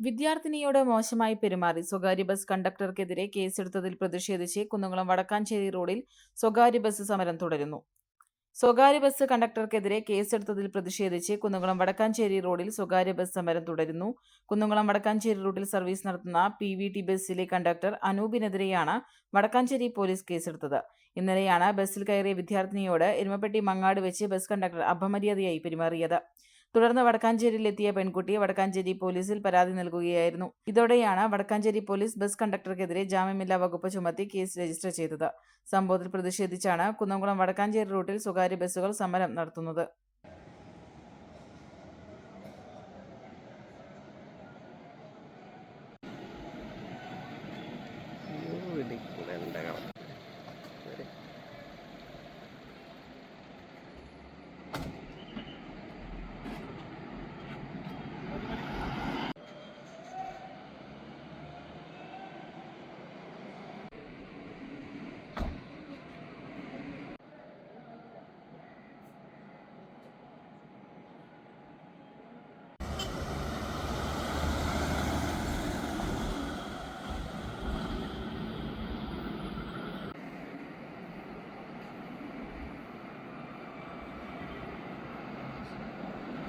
വിദ്യാർത്ഥിനിയോട് മോശമായി പെരുമാറി. സ്വകാര്യ ബസ് കണ്ടക്ടർക്കെതിരെ കേസെടുത്തതിൽ പ്രതിഷേധിച്ച് കുന്നംകുളം വടക്കാഞ്ചേരി റോഡിൽ സ്വകാര്യ ബസ് സമരം തുടരുന്നു. സ്വകാര്യ ബസ് കണ്ടക്ടർക്കെതിരെ കേസെടുത്തതിൽ പ്രതിഷേധിച്ച് കുന്നംകുളം വടക്കാഞ്ചേരി റോഡിൽ സ്വകാര്യ ബസ് സമരം തുടരുന്നു. കുന്നംകുളം വടക്കാഞ്ചേരി റോഡിൽ സർവീസ് നടത്തുന്ന പി വി ടി ബസ്സിലെ കണ്ടക്ടർ അനൂപിനെതിരെയാണ് വടക്കാഞ്ചേരി പോലീസ് കേസെടുത്തത്. ഇന്നലെയാണ് ബസ്സിൽ കയറിയ വിദ്യാർത്ഥിനിയോട് എരുമപ്പെട്ടി മങ്ങാട് വെച്ച് ബസ് കണ്ടക്ടർ അപമര്യാദയായി പെരുമാറിയത്. തുടർന്ന് വടക്കാഞ്ചേരിയിലെത്തിയ പെൺകുട്ടി വടക്കാഞ്ചേരി പോലീസിൽ പരാതി നൽകുകയായിരുന്നു. ഇതോടെയാണ് വടക്കാഞ്ചേരി പോലീസ് ബസ് കണ്ടക്ടർക്കെതിരെ ജാമ്യമില്ലാ വകുപ്പ് ചുമത്തി കേസ് രജിസ്റ്റർ ചെയ്തത്. സംഭവത്തിൽ പ്രതിഷേധിച്ചാണ് കുന്നംകുളം വടക്കാഞ്ചേരി റൂട്ടിൽ സ്വകാര്യ ബസ്സുകൾ സമരം നടത്തുന്നത്.